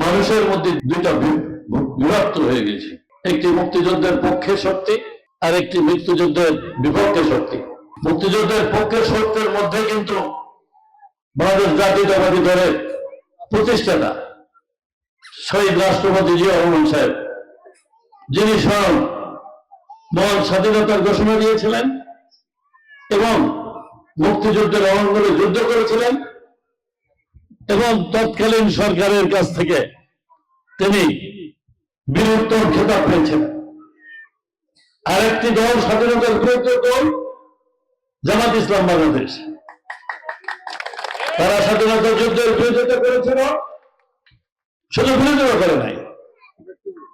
মানুষের মধ্যে দুইটা বিভক্ত হয়ে গেছে। একটি মুক্তিযুদ্ধের পক্ষে শক্তি, আর একটি মৃত্যুযুদ্ধের বিপক্ষে শক্তি। মুক্তিযুদ্ধের পক্ষে শক্তির মধ্যে কিন্তু বাংলাদেশ জাতীয়তাবাদী দলের প্রতিষ্ঠাতা শহীদ রাষ্ট্রপতি জিয়া রহমান সাহেব, যিনি স্বয়ং মহান স্বাধীনতার ঘোষণা দিয়েছিলেন এবং মুক্তিযুদ্ধের অঙ্গনে যুদ্ধ করেছিলেন। এবং তৎকালীন সরকারের কাছ থেকে তিনি বীরত্তর খেতাব পেয়েছিলেন আরেকটি দল, স্বাধীনতার বিরুদ্ধে দল, জামাত ইসলাম বাংলাদেশ। তারা স্বাধীনতা যুদ্ধের বিরোধিতা করেছিল, শুধু বিরোধিতা করে নাই,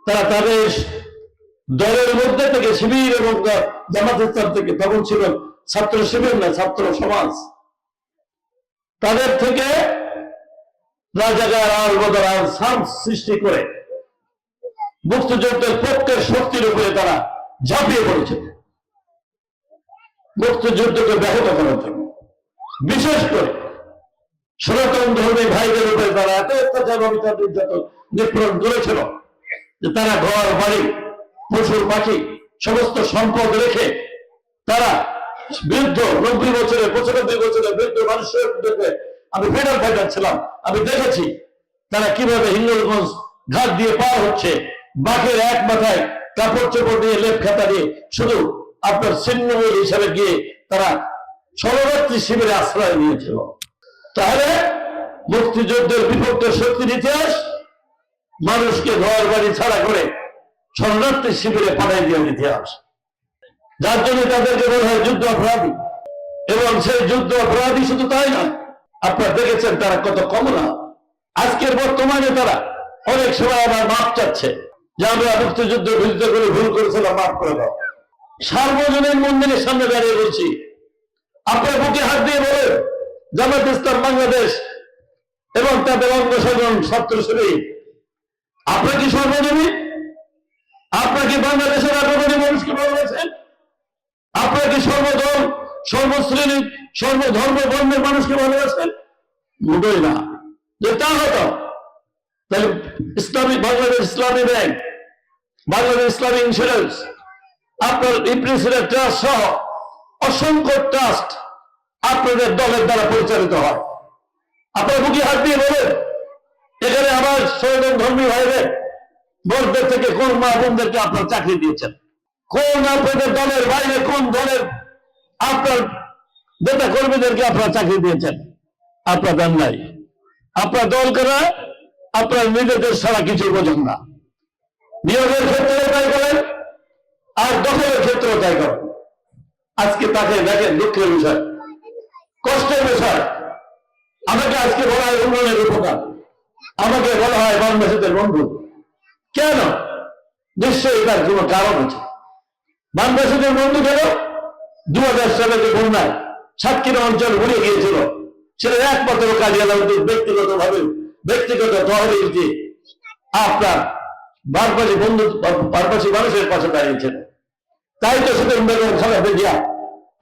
তারা তাদের দলের মধ্যে থেকে শিবির এবং জামাত ইসলাম থেকে তখন ছিল ছাত্র শিবির না, ছাত্র সমাজ। তাদের থেকে রাজাকার সাম সৃষ্টি করে মুক্তিযুদ্ধের পক্ষের শক্তির উপরে তারা ঝাঁপিয়ে পড়েছে। মুক্তিযুদ্ধকে ব্যাহত করার জন্য। বিশেষ করে সনাতন ধর্মী ভাইদের উপরে তারা এত অত্যাচার, অবিচার, নির্যাতন করেছিল যে তারা ঘর, বাড়ি পশু পাখি, সমস্ত সম্পদ রেখে তারা বৃদ্ধ নব্বই বছরে পঁচানব্বই বছরের বৃদ্ধ মানুষের আমি ফ্রিডম ফাইটার ছিলাম, আমি দেখেছি তারা কীভাবে হিঙ্গলগঞ্জ ঘাট দিয়ে পার হচ্ছে, বাঘের এক মাথায় কাপড় চোপড় দিয়ে লেপ খাতা দিয়ে শুধু আপনার ছিন্নমূল হিসাবে গিয়ে তারা শরণার্থী শিবিরে আশ্রয় নিয়েছিল। তাহলে মুক্তিযুদ্ধের বিপক্ষে শক্তির ইতিহাস, মানুষকে ঘর বাড়ি ছাড়া করে শরণার্থী শিবিরে পাঠাই দেওয়ার ইতিহাস। যার জন্য তাদেরকে বলা হয় যুদ্ধ অপরাধী। এবং সেই যুদ্ধ অপরাধী শুধু তাই নয় আপনারা দেখেছেন তারা কত কমলা। আজকের বর্তমানে তারা। অনেক সময় আবার মাপ চাচ্ছে। যে আমরা মুক্তিযুদ্ধ বিরুদ্ধে করে ভুল করেছিলাম মাফ করে দাও। সার্বজনীন মন্দিরের সামনে দাঁড়িয়ে বলছি, আপনার বুকে হাত দিয়ে বলে জামাত ইসলাম বাংলাদেশ এবং তাদের অঙ্গ স্বজন ছাত্র শ্রমিক আপনার কি সর্বজনীন? আপনার কি বাংলাদেশের আগ্রগণী মানুষকে ভালোবাসেন? সর্বদল সর্বশ্রেণী সর্বধর্ম বর্ণের মানুষকে ভালোবাসেন? মোটেই না। যে তা হতো। তাহলে ইসলামী, বাংলাদেশ ইসলামী ব্যাংক, বাংলাদেশ ইসলামী ইন্স্যুরেন্স আপনার ইপ্রিসিডেন্ট ট্রাস্ট সহ অসংখ্য ট্রাস্ট আপনাদের দলের দ্বারা পরিচালিত হয়। আপনার বুকে হাত দিয়ে বলেন, এখানে আমার সৈন্য ধর্মী ভাইদের বোর্ডদের থেকে কোন মা বোনদেরকে আপনার চাকরি দিয়েছেন? কোন আপনাদের দলের বাইরে কোন দলের আপনার নেতা কর্মীদেরকে আপনার চাকরি দিয়েছেন। আপনার দেন নাই। আপনার দল করা, আপনার নিজেদের ছাড়া কিছু বোঝেন না। নিয়োগের ক্ষেত্রে তাই করেন, আর দখলের ক্ষেত্রেও তাই করেন। আজকে তাকে দেখেন, দুঃখের বিষয়, কষ্টের বিষয়। আমাকে আজকে বলা হয় উন্নয়নের উপকার। আমাকে বলা হয় বাংলাদেশের বন্ধু। কেন? নিশ্চয়ই তার কোনো কারণ আছে। বাংলাদেশের বন্ধু কেন? দু হাজার সালে যে বন্যায় সাতক্ষীরা অঞ্চল ঘুরে গিয়েছিল সেটা একমাত্র কাজী ব্যক্তিগত ভাবে ব্যক্তিগত তহবিল দিয়ে আপনার বারবাসী বন্ধু বারবাসী মানুষের পাশে দাঁড়িয়েছেন। তাই তো সেদিন বেগম খালেদা জিয়া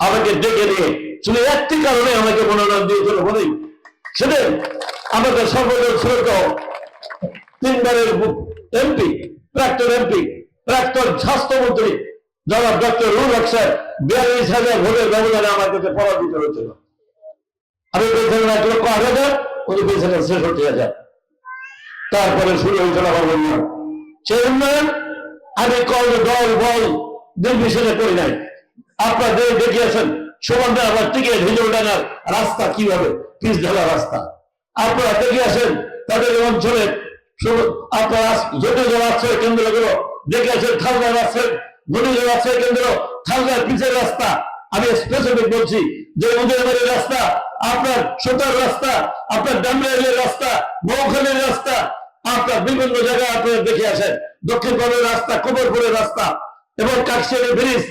আমাকে ডেকে নিয়ে শুধু একটি কারণে আমাকে মনোনয়ন দিয়েছিল বলেই সেদিন আমাদের সর্বদল শ্রদ্ধ তিনবারের এমপি, প্রাক্তন এমপি, প্রাক্তন স্বাস্থ্যমন্ত্রী জনাব ডক্টর রুল আকসার বিয়াল্লিশ হাজার ভোটের ব্যবধানে আমার কাছে পরাজিত হয়েছিল। আমি পেয়েছিলাম এক লক্ষ আট হাজার, উনি পেয়েছিলেন ছেষট্টি হাজার। তারপরে শুরু হয়েছিল আমার উন্নয়ন। সেই আমি কল, দল, বল নির্বিশেষে করি নাই। আপনার যে দেখিয়েছেন সমানটা আবার টিকিট হিজল ডানার রাস্তা কীভাবে? পিস ঢালা রাস্তা। আপনারা দেখিয়েছেন, তাদের অঞ্চলে আপনারা জটিল আশ্রয় কেন্দ্রগুলো দেখিয়েছেন খালদার আশ্রয় জটিল আশ্রয় কেন্দ্র খালদার পিছের রাস্তা। আমি স্পেসিফিক বলছি যে উদয়বাড়ির রাস্তা, আপনার সোতার রাস্তা, আপনার ডামরাইলের রাস্তা মৌখানের রাস্তা, আপনার বিভিন্ন জায়গায় আপনারা দেখে আসেন। দক্ষিণ রাস্তা কবরপুরের রাস্তা এবং কাকশিয়ারের ব্রিজ।